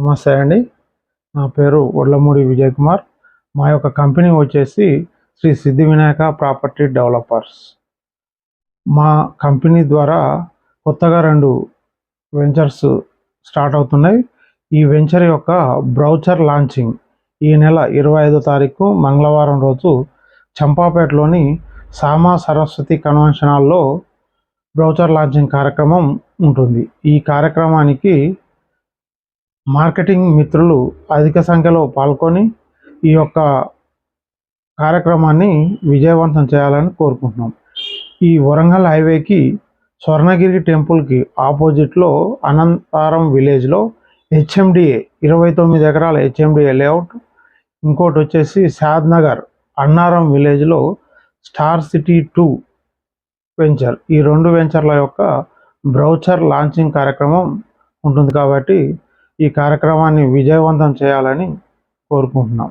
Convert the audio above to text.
నమస్తే అండి. నా పేరు ఒడ్లమూడి విజయ్ కుమార్ మా యొక్క కంపెనీ వచ్చేసి శ్రీ సిద్ధి వినాయక ప్రాపర్టీ డెవలపర్స్. మా కంపెనీ ద్వారా కొత్తగా రెండు వెంచర్స్ స్టార్ట్ అవుతున్నాయి. ఈ వెంచర్ యొక్క బ్రౌచర్ లాంచింగ్ ఈ నెల ఇరవై ఐదో తారీఖు మంగళవారం రోజు చంపాపేటలోని సామా సరస్వతి కన్వెన్షన్ హాల్లో బ్రౌచర్ లాంచింగ్ కార్యక్రమం ఉంటుంది. ఈ కార్యక్రమానికి మార్కెటింగ్ మిత్రులు అధిక సంఖ్యలో పాల్గొని ఈ యొక్క కార్యక్రమాన్ని విజయవంతం చేయాలని కోరుకుంటున్నాం. ఈ వరంగల్ హైవేకి స్వర్ణగిరి టెంపుల్కి ఆపోజిట్లో అనంతారం విలేజ్లో హెచ్ఎండిఏ ఇరవై తొమ్మిది ఎకరాల హెచ్ఎండిఏ లేఅవుట్. ఇంకోటి వచ్చేసి షాద్ నగర్ అన్నారం విలేజ్లో స్టార్ సిటీ టూ వెంచర్. ఈ రెండు వెంచర్ల యొక్క బ్రౌచర్ లాంచింగ్ కార్యక్రమం ఉంటుంది కాబట్టి ఈ కార్యక్రమాన్ని విజయవంతం చేయాలని కోరుకుంటున్నాం.